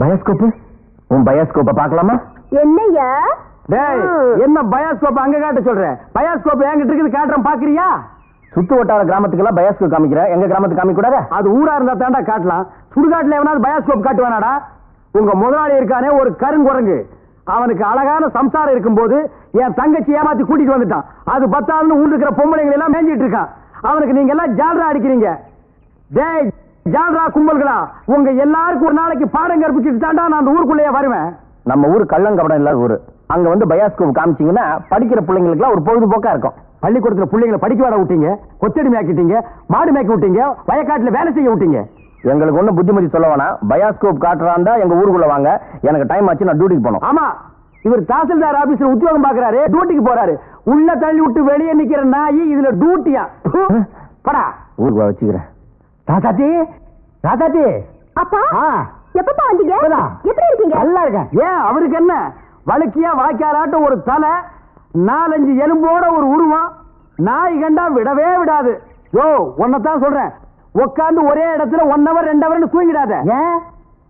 பயோஸ்கோப்பு? உன் பயோஸ்கோப்பை பார்க்கலாமா? என்னய்யா? டேய் என்ன பயாஸ்கோப் அங்க காட்ட சொல்ற? பயாஸ்கோப் என்கிட்ட இருக்குது காட்டுறேன் பாக்குறியா சுத்து வட்டார கிராமத்துக்கெல்லாம் பயோஸ்கோப் காமிக்கிற? எங்க கிராமத்துக்கு காமிக்க கூடாதா அது ஊரா இருந்தா தாண்டா காட்டலாம். சுடுகாட்டுல எவனாவது பயாஸ்கோப் காட்டுவானாடா? உங்க முதலாளி இருக்கானே ஒரு கருங்குரங்கு. அவனுக்கு அழகான சம்சாரம் இருக்கும்போது என் தங்கச்சி ஏமாத்தி கூட்டிட்டு வந்துட்டான். அது பத்தாதுன்னு ஊர் இருக்கிற பொம்பளைங்களை எல்லாம் மேஞ்சிட்டு இருக்கான். அவனுக்கு நீங்க எல்லாம் ஜால்ரா அடிக்கிறீங்க. டேய் ஜால்ரா கும்பல்களா? உங்க எல்லாருக்கும் ஒரு நாளைக்கு பாடம் கற்பிச்சுட்டு தாண்டா நான் அந்த ஊருக்குள்ளேயே வருவேன். நம்ம ஊர் கள்ளங்கபடம் இல்லாத ஊரு. அங்க வந்து பயோஸ்கோப் காமிச்சீங்கன்னா படிக்கிற பிள்ளைங்களுக்குலாம் ஒரு பொழுதுபோக்கா இருக்கும். பள்ளிக்கூடத்துல பிள்ளைங்களை படிக்க விட விட்டீங்க கொத்தடி மேய்க்கிட்டீங்க மாடு மேய்க்க விட்டீங்க வயக்காட்டுல வேலை செய்ய விட்டீங்க. எங்களுக்கு ஒன்றும் புத்திமதி சொல்ல வேணாம். பயோஸ்கோப் காட்டுறாந்தா எங்க ஊருக்குள்ள வாங்க. எனக்கு டைம் ஆச்சு நான் டியூட்டிக்கு போகணும். ஆமா இவர் தாசில்தார் ஆபீஸ்ல உத்தியோகம் பாக்குறாரு டியூட்டிக்கு போறாரு. உள்ள தள்ளி விட்டு வெளியே நிக்கிற நாயி இதுல டியூட்டியா. படா. ஊருக்கு வச்சுக்கிறேன். ராசாத்தி ராசாத்தி அப்பா. எப்பப்பா வந்தீங்க. எப்படி இருக்கீங்க? நல்லா இருக்கேன். ஏன் அவருக்கு என்ன? வழுக்கியா வாய்க்காராட்டம் ஒரு தலை நாலஞ்சு எலும்போட ஒரு உருவம் நாய் கண்டா விடவே விடாது. யோ உன்னைத்தான் சொல்றேன். உட்காந்து ஒரே இடத்துல ஒன் ஹவர் ரெண்டு ஹவர்னு தூங்கிடாத. ஏன்?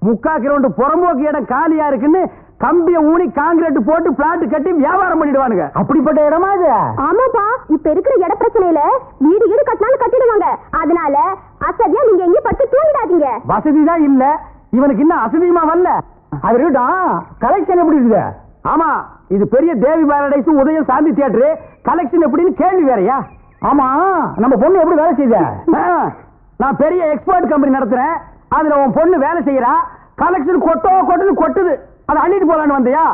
முக்கா கிரவுண்டு புறம்போக்கு இடம் காலியா இருக்குன்னு கம்பிய ஊனி காங்கிரீட் போட்டு பிளாட் கட்டி வியாபாரம் பண்ணிடுவானுங்க. அப்படிப்பட்ட இடமா இது? ஆமாப்பா இப்ப இருக்கிற இட பிரச்சனையில வீடு வீடு கட்டினாலும் கட்டிடுவாங்க. அதனால அசதியா நீங்க எங்கேயும் படுத்து தூங்கிடாதீங்க. வசதி தான் இல்ல. இவனுக்கு இன்னும் அசதியுமா வரல. அது இருக்கட்டும். கலெக்ஷன் எப்படி இருக்குது? ஆமா இது பெரிய தேவி பாரடைஸ் உதயம் சாந்தி தியேட்டர் கலெக்ஷன் எப்படின்னு கேள்வி வேறயா? ஆமா நம்ம பொண்ணு எப்படி வேலை செய்யுத நான் பெரிய எக்ஸ்போர்ட் கம்பெனி நடத்துறேன். அதுல உன் பொண்ணு வேலை செய்யறா. கலெக்ஷன் கொட்டோ கொட்டுன்னு கொட்டுது. அதை அள்ளிட்டு போலான்னு வந்தியா?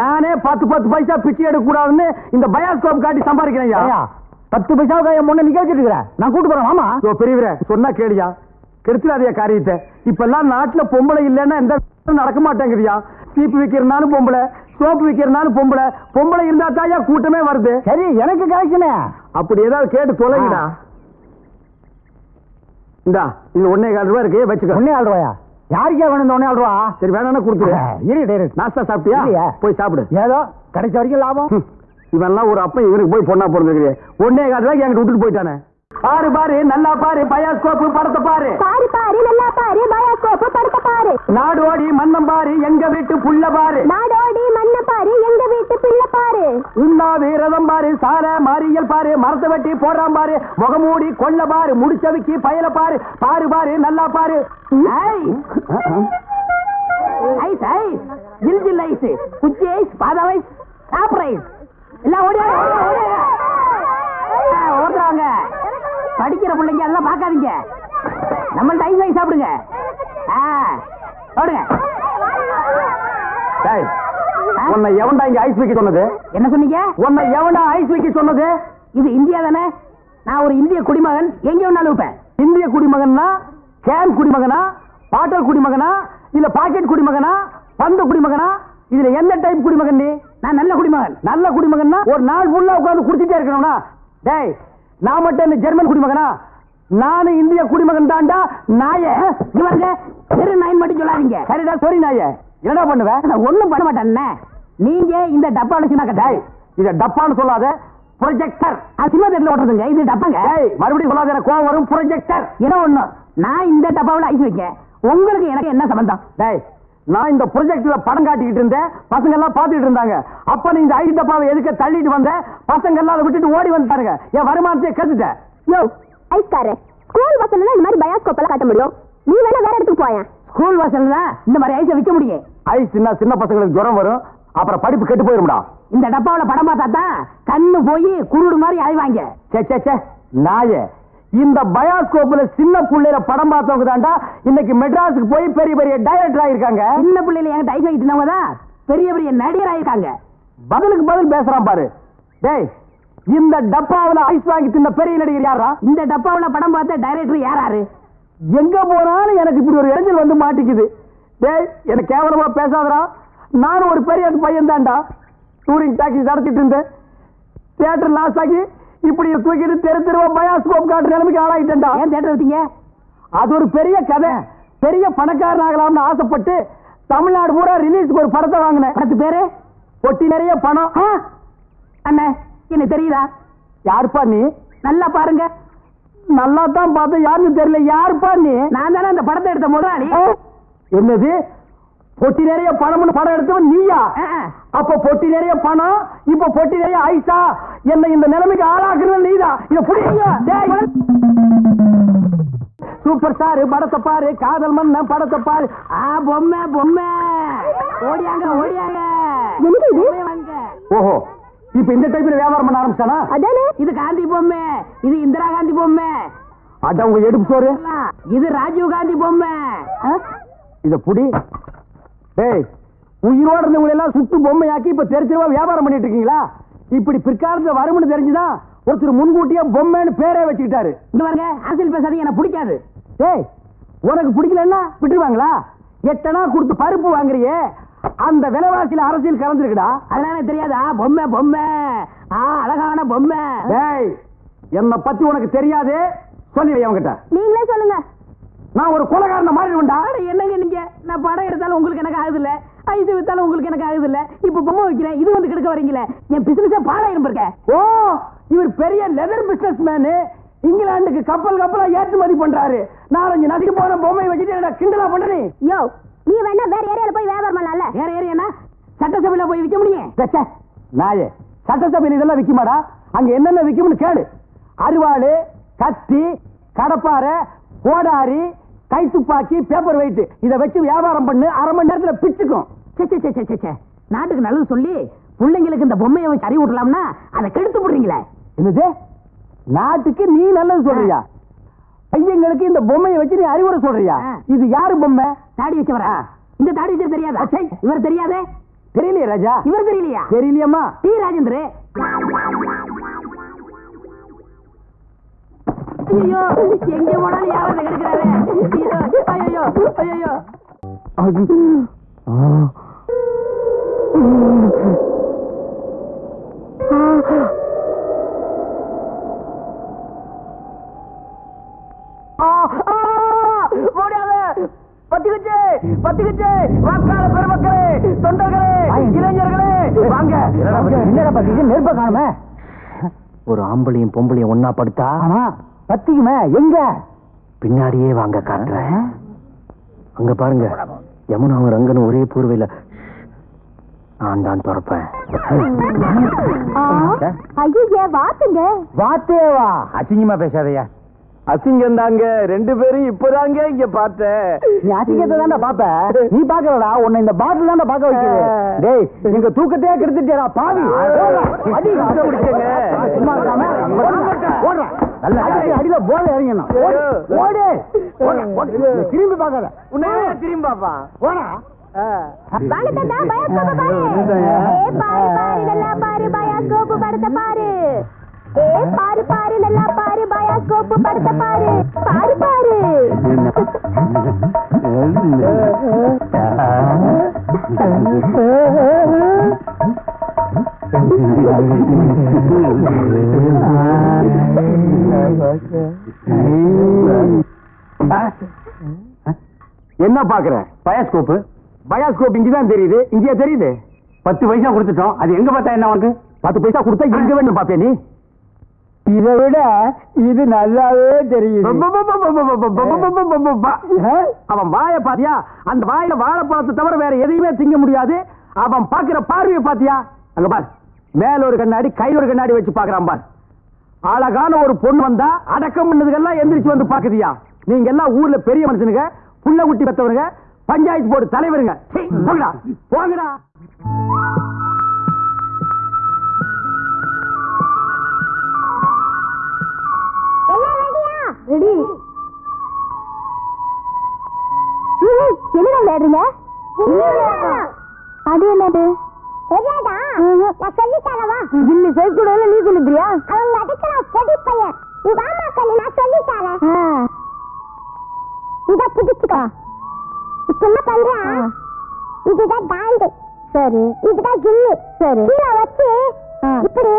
நானே பத்து பத்து பைசா பிச்சை எடுக்க கூடாதுன்னு இந்த பயாஸ்கோப் காட்டி சம்பாதிக்கிறேன் பத்து பைசாவுக்கு என் முன்ன நிக்க வச்சிருக்கிற நான் கூட்டு போறேன் ஆமா பெரியவரே சொன்னா கேளியா. கெடுத்துடாதயா காரியத்தை. இப்பெல்லாம் நாட்டுல பொம்பளை இல்லைன்னா எந்த நடக்க மாட்டேங்குதுயா. சீப்பு விக்கிறனாலும் பொம்பளை சோப்பு விக்கிறனாலும் பொம்பளை. பொம்பளை இருந்தா தாயா கூட்டமே வருது. சரி எனக்கு கலெக்ஷனே. அப்படி ஏதாவது கேட்டு தொலைங்கடா. இந்தா இது ஒன்னே கால் ரூபா இருக்கு வச்சுக்க. ஒன்னே கால் ரூபாயா? யாருக்கே வேணும் ஒன்னே கால் ரூபா சரி வேணா கொடுத்துரு. இரு நாஸ்தா சாப்பிட்டியா? போய் சாப்பிடு. ஏதோ கிடைச்ச வரைக்கும் லாபம். இவன்லாம் ஒரு அப்பன் இவனுக்கு போய் பொண்ணா பிறந்திருக்கிறே ஒன்னே கால் ரூபாய்க்கு என்கிட்ட விட்டுட்டு போயிட்டானே. பாரு பாரு நல்லா பாரு பயாஸ்கோப்பு படத்தை பாரு. பாரு பாரு நல்லா பாரு பயாஸ்கோப் படுத்த பாரு. நாடோடி மன்னம் பாரு எங்க வீட்டு புள்ள பாரு. நாடோடி மண்ண பாரு ரதம் பாரு சார மாரியல் பாரு மரத்தை வெட்டி போடுறான் பாரு முகமூடி கொள்ள பாரு முடிச்சவிக்கு பயல பாரு பாரு பாரு நல்லா பாரு. Ice ice! ஜில் ஜில் ஐஸ். குச்சி ஐஸ் பாதா ஐஸ் சாப்பிட்ற ஐஸ். எல்லாம் ஓடியா ஓடுறாங்க. படிக்கிற பிள்ளைங்க எல்லாம் பார்க்காதீங்க. நம்மள்ட்ட ஐஸ் ஐஸ் சாப்பிடுங்க. ஆ, ஓடுங்க. உன்னை எவன்டா இங்க ஐஸ் வைக்க சொன்னது? என்ன சொன்னீங்க? உன்னை எவன்டா ஐஸ் வைக்க சொன்னது? இது இந்தியா தானே? நான் ஒரு இந்திய குடிமகன். எங்க வேணாலும் வைப்பேன் இந்திய குடிமகன்னா? கேன் குடிமகனா? பாட்டல் குடிமகனா? இல்ல பாக்கெட் குடிமகனா? பந்து குடிமகனா? இதுல எந்த டைப் குடிமகன் நீ? நான் நல்ல குடிமகன். நல்ல குடிமகன்னா ஒரு நாள் ஃபுல்லா உட்கார்ந்து குடிச்சிட்டே இருக்கணும்னா டேய் நான் மட்டும் இந்த ஜெர்மன் குடிமகனா? நானும் இந்திய குடிமகன் தாண்டா நாய. இவருங்க தெரு நாயின் மட்டும் சொல்லாதீங்க. சரிடா சரி நாய. என்னடா பண்ணுவ? நான் ஒண்ணும் பண்ண மாட்டேன் நீங்க இந்த டப்பால சின்ன கட்டாய் டேய் இத டப்பான்னு சொல்லாத ப்ரொஜெக்டர் சினிமா தேட்டர்ல ஓட்டுறதுங்க. இது டப்பாங்க. டேய் மறுபடியும் சொல்லாத எனக்கு கோவம் வரும் ப்ரொஜெக்டர் ஏதோ ஒண்ணு? நான் இந்த டப்பாவில் ஐஸ் வைக்க உங்களுக்கு எனக்கு என்ன சம்பந்தம்? டேய் நான் இந்த ப்ரொஜெக்ட்ல படம் காட்டிக்கிட்டு இருந்தேன். பசங்க எல்லாம் பார்த்துட்டு இருந்தாங்க. அப்ப நீ இந்த ஐடி டப்பாவை எதுக்க தள்ளிட்டு வந்த? பசங்க எல்லாம் அதை விட்டுட்டு ஓடி வந்துட்டாருங்க என் வருமானத்தை கத்துட்டேன் யோ ஐஸ்காரே. ஸ்கூல் பசங்க இந்த மாதிரி பயாஸ்கோப் எல்லாம் காட்ட முடியும்? நீ வேணா வேற இடத்துக்கு போயேன். ஸ்கூல் வாசல்ல இந்த மாதிரி ஐஸை விற்க முடியும். ஐஸ் சின்ன சின்ன பசங்களுக்கு ஜுரம் வரும். அப்புறம் படிப்பு கெட்டு போயிரும்டா. இந்த டப்பாவில் படம் பார்த்தா தான் கண்ணு போய் குருடு மாதிரி அழிவாங்க. சே சே சே நாயே. இந்த பயாஸ்கோப்ல சின்ன புள்ளையில படம் பார்த்தவங்க தாண்டா இன்னைக்கு மெட்ராஸுக்கு போய் பெரிய பெரிய டைரக்டர் ஆயிருக்காங்க. சின்ன என்கிட்ட ஐஸ் வாங்கிட்டு இருந்தவங்க தான் பெரிய பெரிய நடிகர் ஆயிருக்காங்க. பதிலுக்கு பதில் பேசுறான் பாரு. டேய் இந்த டப்பாவுல ஐஸ் வாங்கி தின்ன பெரிய நடிகர் யாரா இந்த டப்பாவில் படம் பார்த்த டைரக்டர் யாராரு? எங்க போனாலும் எனக்கு இப்படி ஒரு இடைஞ்சல் வந்து மாட்டிக்குது. டேய் எனக்கு கேவலமா பேசாதடா. நானும் ஒரு பெரிய பையன் தான்டா. டூரிங் டாக்ஸி நடத்திட்டு இருந்தேன். தியேட்டர் லாஸ் ஆகி இப்படி தூக்கிட்டு தெரு தெருவா பயாஸ்கோப் காட்டுற நிலைமைக்கு ஆளாயிட்டேன்டா. ஏன் தேட்டர் வச்சீங்க? அது ஒரு பெரிய கதை. பெரிய பணக்காரன் ஆகலாம்னு ஆசைப்பட்டு தமிழ்நாடு பூரா ரிலீஸ்க்கு ஒரு படத்தை வாங்கினேன். படத்து பேரு? பொட்டி நிறைய பணம். அண்ணே எனக்கு தெரியுதா? யாருப்பா நீ? நல்லா பாருங்க. நல்லா தான் பார்த்தேன். யாருன்னு தெரியல. யாருப்பா நீ? நான் தானே அந்த படத்தை எடுத்த முதலாளி. என்னது? பொட்டி நிறைய பணம்னு படம் எடுத்தவன் நீயா? அப்ப பொட்டி நிறைய பணம் இப்ப பொட்டி நிறைய ஐசா என்ன இந்த நிலைமைக்கு ஆளாக்குறது நீதான் இத புடிங்க சூப்பர் ஸ்டார் படத்தை பாரு. காதல் மன்னன் படத்தை பாரு. ஆ பொம்மை பொம்மை. ஓடியாங்க ஓடியாங்க. ஓஹோ. இப்ப இந்த டைப்ல வியாபாரம் பண்ண ஆரம்பிச்சானா அதானே? இது காந்தி பொம்மை. இது இந்திரா காந்தி பொம்மை. அட உங்க எடுப்பு சோறு. இது ராஜீவ் காந்தி பொம்மை? இத புடி. டேய் உயிரோட இருந்தவங்க எல்லாம் சுட்டு பொம்மையாக்கி இப்ப தெரிச்சிருவா வியாபாரம் பண்ணிட்டு இருக்கீங்களா? இப்படி பிற்காலத்துல வரும்னு தெரிஞ்சுதான் ஒருத்தர் முன்கூட்டியே பொம்மைன்னு பேரே வச்சுக்கிட்டாரு. இங்க பாருங்க அரசியல் பேசாதீங்க எனக்கு பிடிக்காது. டேய் உனக்கு பிடிக்கலன்னா விட்டுருவாங்களா? எட்டனா கொடுத்து பருப்பு வாங்குறியே? அந்த விலைவாசியில அரசியல் கலந்துருக்குடா. எனக்கு தெரியாதா? பொம்மை பொம்மை. ஆ அழகான பொம்மை. டேய் என்ன பத்தி உனக்கு தெரியாது? சொல்லி அவங்கிட்ட நீங்களே சொல்லுங்க. நான் ஒரு கொலகாரன மாறிடுவேன்டா அட, என்னங்க நீங்க? நான் படம் எடுத்தாலும் உங்களுக்கு எனக்கு ஆகுது இல்ல ஐஸ் வித்தாலும் உங்களுக்கு எனக்கு ஆகுது இல்ல இப்ப பொம்மை வைக்கிறேன் இது வந்து கெடுக்க வரீங்களே? என் பிசினஸே பாடாயிரம் இருக்க ஓ இவர் பெரிய லெதர் பிசினஸ் மேனு இங்கிலாந்துக்கு கப்பல் கப்பலா ஏற்றுமதி பண்றாரு. நாலஞ்சு நதிக்கு போன பொம்மை வச்சுட்டு என்னடா கிண்டலா பண்ற யோ நீ வேணா வேற ஏரியால போய் வியாபாரம் பண்ணலாம்ல வேற என்ன சட்டசபையில போய் விற்க முடியும். நாயே. சட்டசபையில் இதெல்லாம் விக்குமாடா? அங்க என்னென்ன விக்கும்னு கேளு. அருவாள் கத்தி கடப்பாரை கோடாரி கை துப்பாக்கி பேப்பர் வெயிட் இதை வச்சு வியாபாரம் பண்ணு அரை மணி நேரத்துல பிச்சுக்கும். நாட்டுக்கு நல்லது சொல்லி பிள்ளைங்களுக்கு இந்த பொம்மையை வச்சு அறிவு விட்டலாம்னா அதை கெடுத்து போடுறீங்களே. என்னது? நாட்டுக்கு நீ நல்லது சொல்றியா? பையங்களுக்கு இந்த பொம்மையை வச்சு நீ அறிவுரை சொல்றியா. இது யாரு பொம்மை? தாடி வச்சவரா? இந்த தாடி வச்சது தெரியாதா. இவர் தெரியாதே? தெரியலையே ராஜா. இவர் தெரியலையா? தெரியலையம்மா. டி. ராஜேந்திர. ஐயோ எங்க போனாலும் யாராவது கெடுக்கிறாரு ஐயோ ஐயோ ஐயோ. பத்திக்குச்சு பத்திக்குச்சு. வாக்காள பெருமக்களே தொண்டர்களே இளைஞர்களே வாங்க. என்னடா பத்திக்கு நெருப்ப காணுமே. ஒரு ஆம்பளையும் பொம்பளையும் ஒன்னா படுத்தா? ஆமா. பத்திக்குமே எங்க? பின்னாடியே வாங்க காட்டுறேன். அங்க பாருங்க. யமுனாவும் ரங்கனும் ஒரே பூர்வையில. நான் தான் திறப்பேன். ஐயோ வாத்துங்க. வாத்தேவா? அசிங்கமா பேசாதயா. அசிங்கம் தாங்க ரெண்டு பேரும் இப்பதாங்க இங்க பார்த்தேன். நீ அசிங்கத்தை தான்டா பாப்ப நீ பாக்கலடா உன்னை இந்த பாட்டில் தான்டா பாக்க வைக்கிறது டேய் எங்க தூக்கத்தையே கெடுத்துட்டேடா பாவி. அடி. சும்மா இருக்காம. அடியில போல இறங்கணும் ஓடு. திரும்பி பார்க்காத. உன்னையே திரும்பி பாப்பா ஓடா வாங்க தாத்தா பயாஸ்கோப் பாரு. ஏ பாரு பாரு நல்லா பாரு பயாஸ்கோப் படத்தை பாரு. ஏ பாரு பாரு நல்லா பாரு பயாஸ்கோப் படத்தை பாரு பாரு பாரு. என்ன பாக்குற பயாஸ்கோப் பயாஸ்கோப் இங்கதான் தெரியுது இங்கேயே தெரியுது பத்து பைசா கொடுத்துட்டோம் அது எங்க பார்த்தா என்ன உனக்கு பத்து பைசா கொடுத்தா எங்க வேணும் பாப்பே நீ இதை விட இது நல்லாவே தெரியுது அவன் வாய பாத்தியா அந்த வாயில வாழைப்பழத்தை தவிர வேற எதையுமே திங்க முடியாது அவன் பாக்குற பார்வையை பாத்தியா அங்க பார் மேல ஒரு கண்ணாடி கையில ஒரு கண்ணாடி வச்சு பாக்குறான் பார் அழகான ஒரு பொண்ணு வந்தா அடக்கம் பண்ணதுக்கெல்லாம் எந்திரிச்சு வந்து பாக்குதியா நீங்க எல்லாம் ஊர்ல பெரிய மனுஷனுங்க புள்ள குட்டி பெத்தவனுங்க பஞ்சாயத்து போர்டு தலைவருங்க. போங்கடா போங்கடா. ரெடி. விளையாடுறீங்க? அது என்னது? தெரியாதா? நான் சொல்லி தரவா கில்லி சேர்க்கூட நீ சொல்லுறியா அவங்க அடிக்கிறான் பொடி பையன். நீ வாமா கண்ணு நான் சொல்லி தரேன் இத புடிச்சுக்கோ. இப்ப என்ன பண்றா? இதுதான் டாண்டு சரி. இதுதான் கில்லி. சரி. கீழே வச்சு இப்படி.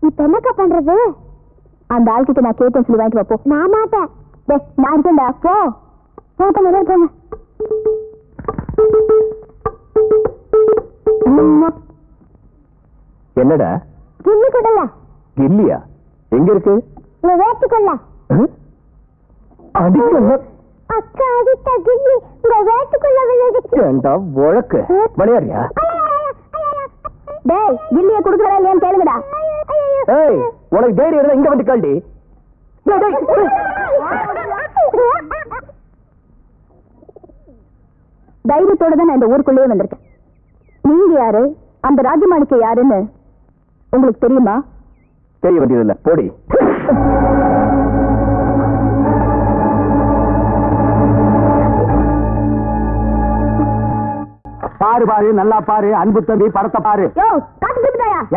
இப்ப என்னக்கா பண்றது? அந்த ஆள்கிட்ட நான் கேட்டேன் சொல்லி வாங்கிட்டு வா, போ. நான் மாட்டேன். டேய் நான் இருக்கேன்டா போ. போட்ட முதல் போங்க. என்னடா? கிள்ளி கொடுல. இல்லையா எங்க இருக்கு? உங்க வேட்டுக்குள்ள அடிக்கல. அக்கா அடித்த கில்லி. உங்க வேட்டுக்குள்ள விழுந்துச்சு ஏண்டா உழக்கு? விளையாடுறியா டேய் கில்லிய குடுக்கறா இல்லையான்னு கேளுங்கடா. ஏய் உனக்கு தைரியம் இருந்தா இங்க வந்து டேய். தைரியத்தோட தான் நான் இந்த ஊருக்குள்ளேயே வந்திருக்கேன். நீங்க யாரு? அந்த ராஜமாணிக்க யாருன்னு? உங்களுக்கு தெரியுமா? தெரிய வேண்டியதில்லை. போடி. பாரு பாரு நல்லா பாரு. அன்பு தம்பி படத்தை பாரு.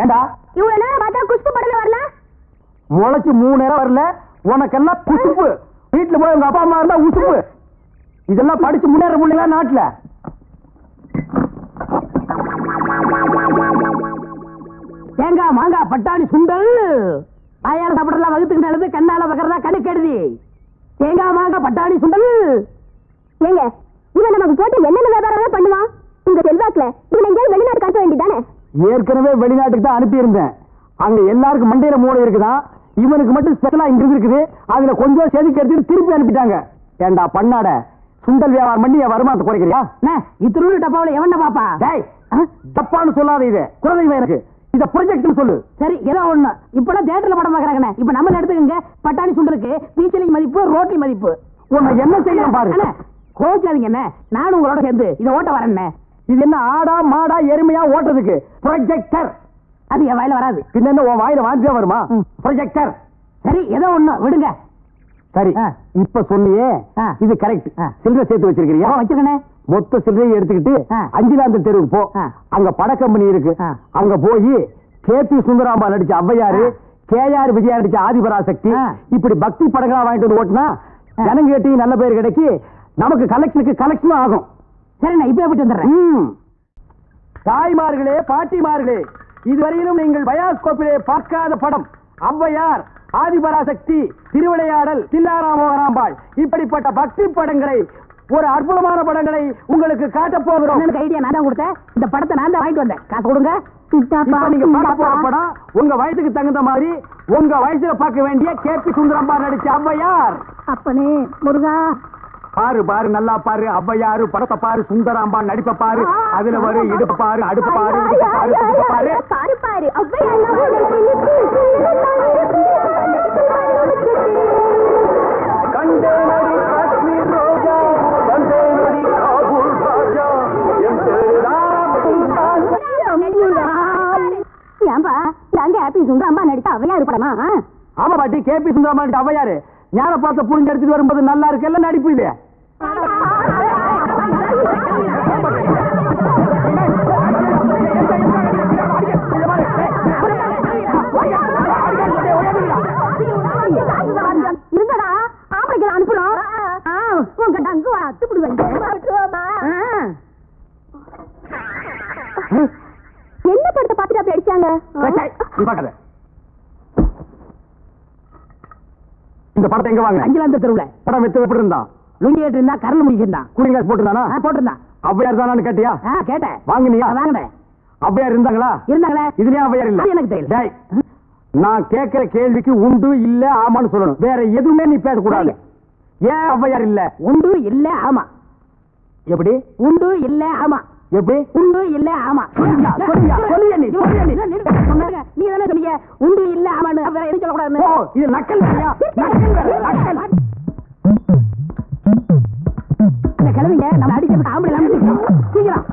ஏண்டா? இவ்வளவு நேரம் பார்த்தா குஷ்பு படமே வரல? முளைச்சு மூணு நேரம் வரல. உனக்கெல்லாம் குசுப்பு. வீட்டுல போய் உங்க அப்பா அம்மா இருந்தா உசுப்பு. இதெல்லாம் படிச்சு முன்னேற முடியல நாட்டுல? தேங்காய் மாங்காய் பட்டாணி சுண்டல். வாயால சாப்பிடலாம் வகுத்துக்கு நல்லது கண்ணால பக்கறதா கணக்கெடுதி தேங்காய் மாங்காய் பட்டாணி சுண்டல். ஏங்க இவன் நமக்கு போட்டு என்னென்ன வியாபாரம் பண்ணுவான்? உங்க செல்வாக்குல இவன் எங்கேயாவது வெளிநாடு காட்ட வேண்டியதானே ஏற்கனவே வெளிநாட்டுக்கு தான் அனுப்பியிருந்தேன். அங்க எல்லாருக்கும் மண்டையில மூளை இருக்குதான் இவனுக்கு மட்டும் ஸ்பெஷலா இங்க இருக்குது. அதுல கொஞ்சம் செதுக்கி எடுத்துட்டு திருப்பி அனுப்பிட்டாங்க. ஏண்டா பண்ணாட? சுண்டல் வியாபாரம் பண்ணி என் வருமானத்தை குறைக்கிறியா? இத்திருள் டப்பாவில எவன பாப்பா? டேய் தப்பான்னு சொல்லாத இது. குழந்தைங்க எனக்கு. இத ப்ரொஜெக்ட்னு சொல்லு. சரி ஏதோ ஒண்ணு. இப்பெல்லாம் தியேட்டர்ல படம் பாக்குறாங்கண்ணே. இப்ப நம்மள எடுத்துக்கங்க. பட்டாணி சுண்டலுக்கு பீச்சலிங் மதிப்பு ரோட்டி மதிப்பு. உன்னை என்ன செய்யணும் பாரு. கோவிச்சாதீங்க அண்ணே நானும் உங்களோட சேர்ந்து இதை ஓட்ட வரேன்னே இது என்ன ஆடா மாடா எருமையா ஓட்டுறதுக்கு? ப்ரொஜெக்டர் அது என் வாயில வராது. பின்ன என்ன உன் வாயில வாந்தியா வருமா? ப்ரொஜெக்டர் சரி ஏதோ ஒண்ணு. விடுங்க. சரி. இப்ப சொன்னியே. இது கரெக்ட். சில்லறை சேர்த்து வச்சிருக்கிறியா? வச்சிருக்கண்ணே. மொத்த சில்லறையை எடுத்துக்கிட்டு. அஞ்சிலாந்த தெருவுக்கு போ. அங்க பட கம்பெனி இருக்கு. அங்க போய் கே பி சுந்தராம்பா நடிச்ச ஔவையாரு. கே ஆர் விஜயா நடிச்ச ஆதிபராசக்தி. இப்படி பக்தி படங்களா வாங்கிட்டு வந்து ஓட்டுனா ஆ. ஜனங்க கேட்டி நல்ல பேர் கிடைக்கி நமக்கு கலெக்ஷனுக்கு கலெக்ஷனும் ஆகும் சரி நான் இப்ப போயிட்டு வந்துடுறேன். தாய்மார்களே பாட்டிமார்களே இதுவரையிலும் நீங்கள் பயாஸ்கோப்பிலே பார்க்காத படம் ஔவையார் ஆதிபராசக்தி திருவிளையாடல் தில்லாராமோகராம்பாள் இப்படிப்பட்ட பக்தி படங்களை ஒரு அற்புதமான படங்களை உங்களுக்கு காட்டப் போகிறோம். அண்ணனுக்கு ஐடியா நான் தான் கொடுத்தேன். இந்த படத்தை நான் தான் வாங்கிட்டு வந்தேன். காசு கொடுங்க. நீங்க போற படம் உங்க வயசுக்கு தகுந்த மாதிரி உங்க வயசுல பார்க்க வேண்டிய கே பி சுந்தரம்பா நடிச்ச ஔவையார் அப்பனே முருகா. பாரு பாரு நல்லா பாரு. ஔவையாரு படத்தை பாரு. சுந்தராம்பா நடிப்ப பாரு. அதுல வரும் இடுப்பு பாரு அடுப்பு பாரு பாரு பாரு. பாரு பாரு. கே பி சுந்தரம்பா நடிச்ச ஞான பார்த்த புரிஞ்சு எடுத்துட்டு வரும்போது நல்லா இருக்குல்ல நடிப்பு இது எங்க வாங்க. அஞ்சலாந்த தெருவுல. படம் வித்து எப்படி இருந்தான் லுங்கி கேட்டு இருந்தா கரல் முடிச்சிருந்தான் கூலிங்காஸ் போட்டுருந்தானா? போட்டிருந்தான் ஔவையார் தானான்னு கேட்டியா? கேட்டேன். வாங்கினியா? வாங்கினேன். ஔவையார் இருந்தாங்களா? இருந்தாங்களே. இதுலயும் ஔவையார் இல்ல. எனக்கு தெரியல. நான் கேட்கிற கேள்விக்கு உண்டு இல்ல ஆமான்னு சொல்லணும். வேற எதுவுமே நீ பேசக்கூடாது. ஏன் ஔவையார் இல்ல? உண்டு இல்ல ஆமா. எப்படி? உண்டு இல்ல ஆமா. எப்படி? உண்டு இல்ல ஆமா. நீ, தானே சொன்னீங்க? உண்டு இல்ல ஆமான்னு. வேற எதுவும் இது நக்கல் நக்கல் இந்த கிழவிங்க நம்ம இல்லாம. சீக்கிரம்.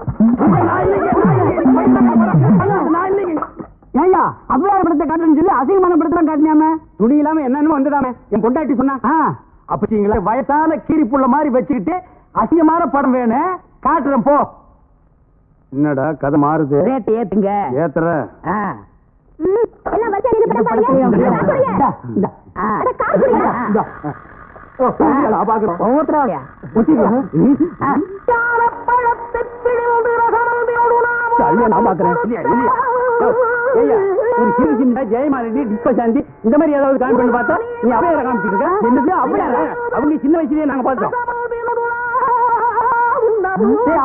ஏய்யா ஔவையார் படத்தை காட்டுறேன்னு சொல்லி அசிங்கமான படத்தை காட்டினாம துணி இல்லாம என்னன்னு வந்துடாம என் பொண்டாட்டி சொன்னா அப்பீங்களா வயசான கீரி புள்ள மாதிரி வச்சுக்கிட்டு அசிங்கமான படம் வேணும் காட்டுறேன் போ. என்னடா கதை மாறுது? ரேட் ஏத்துங்க. ஏத்துற? ஜெயமாலினி டிப்ப சாந்தி இந்த மாதிரி ஏதாவது காமி பண்ணி பார்த்தா நீ என்னது? அவையார அவங்க சின்ன வயசுலயே நாங்க பார்த்தோம்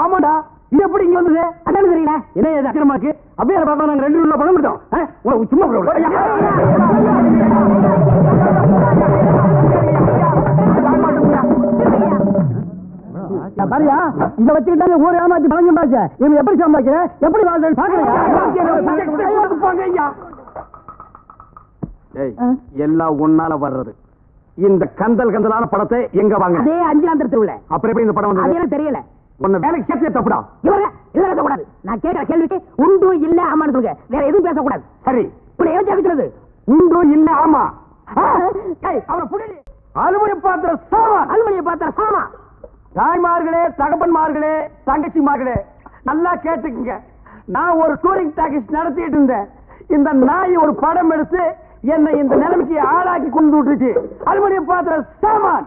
ஆமாடா. இது எப்படி இங்க வந்தது? அதானே தெரியல. என்ன இது அக்கிரமா இருக்கு? அப்படியே பார்த்தா நாங்க ரெண்டு உள்ள பணம் கொடுத்தோம்? உனக்கு சும்மா பாரியா இத வச்சுக்கிட்டாங்க ஊர் ஏமாத்தி பணம் சம்பாதிச்ச. இவன் எப்படி சம்பாதிக்கிற? எப்படி வாழ்றேன்னு பாக்குறேன் ஏய், எல்லாம் ஒன்னால வர்றது. இந்த கந்தல் கந்தலான படத்தை எங்க வாங்க? அதே அஞ்சாம் அப்புறம் எப்படி இந்த படம் தெரியல. உன்னை வேலைக்கு சேர்த்தே தப்புடா இவர இல்ல பேசக்கூடாது நான் கேட்கிற கேள்விக்கு உண்டு இல்ல ஆமான்னு சொல்லுங்க. வேற எதுவும் பேசக்கூடாது. சரி. இப்படி ஏன் ஜாபிக்கிறது உண்டு இல்ல ஆமா. அவனை புடி அலுவலி பாத்திர சாமான் அலுமணியை பார்த்தா சாமா. தாய்மார்களே தகப்பன்மார்களே தங்கச்சிமார்களே நல்லா கேட்டுக்குங்க. நான் ஒரு டூரிங் டாக்கிஸ் நடத்திட்டு இருந்தேன். இந்த நாய் ஒரு படம் எடுத்து என்னை இந்த நிலைமைக்கு ஆளாக்கி கொண்டு விட்டுச்சு. அலுமினிய பாத்திர சாமான்.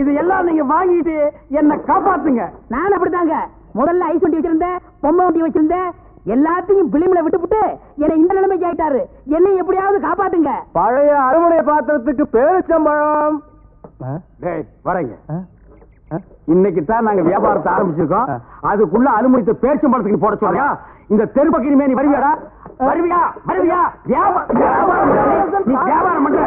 இது எல்லாம் நீங்க வாங்கிட்டு என்ன காப்பாத்துங்க. நான் அப்படித்தாங்க முதல்ல ஐஸ் வண்டி வச்சிருந்தேன் பொம்மை வண்டி வச்சிருந்தேன். எல்லாத்தையும் விளிம்புல விட்டுவிட்டு என்னை இந்த நிலைமைக்கு ஆயிட்டாரு. என்னை எப்படியாவது காப்பாத்துங்க. பழைய அறுவடை பாத்திரத்துக்கு பேரிச்சம்பழம். வரங்க. இன்னைக்கு தான் நாங்க வியாபாரத்தை ஆரம்பிச்சிருக்கோம். அதுக்குள்ள அலுமினியத்தை பேச்சம்பழத்துக்கு போட சொல்லியா இந்த தெருப்பக்கு இனிமே நீ வருவியாடா? வருவியா? வருவியா? வியாபாரம் நீ வியாபாரம் பண்ற